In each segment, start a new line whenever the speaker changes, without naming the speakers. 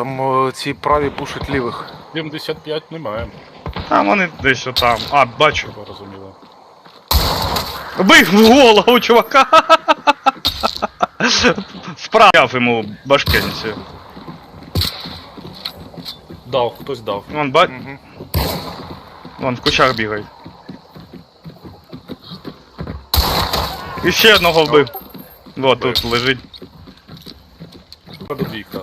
Там о, ці праві пушать лівих.
75 немає,
А вони десь отам. А, бачу.
щоб ви розуміли.
Бив в голову, чувака! Вправляв йому башкенці.
Дав, хтось дав.
Вон, ба...
Угу.
Вон в кущах бігають. І ще одного вбив. Вот тут лежить.
До двійка.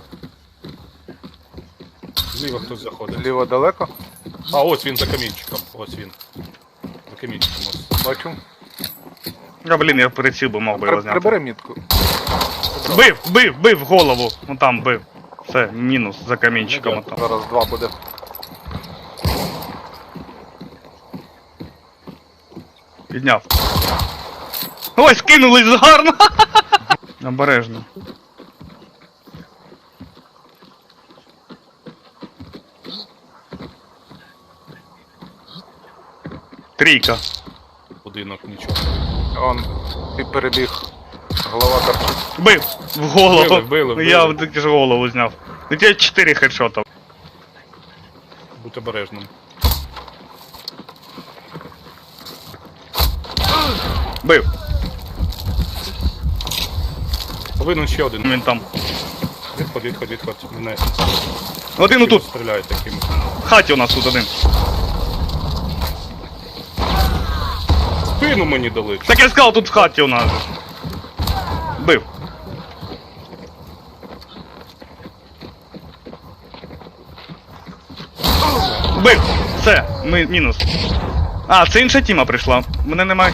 Зліва хтось заходить.
Ліво далеко.
А ось він за камінчиком. Ось він. За камінчиком ось.
Бачу.
А блін, я приціл би мав би його зняти.
прибери мітку.
Бив, бив, бив в голову. Ну там бив. Все, мінус за камінчиком.
Ну,
там.
Зараз два буде.
Підняв. Ой, скинулись гарно! Обережно. Трійка.
Будинок нічого.
Он ти перебіг. Голова торчить.
Бив в голову.
Били, били, били.
Я таки ж голову зняв. У тебе 4 хедшота.
Будь обережним.
Бив.
Повинен ще один.
Він там.
Відходь, відходь, відходь. Мене
Один отут.
стріляють таким.
В хаті у нас тут один.
Спину мені дали.
Так я сказав, тут в хаті у нас. Бив. Бив. Все, ми мінус. А, це інша тіма прийшла. Мене немає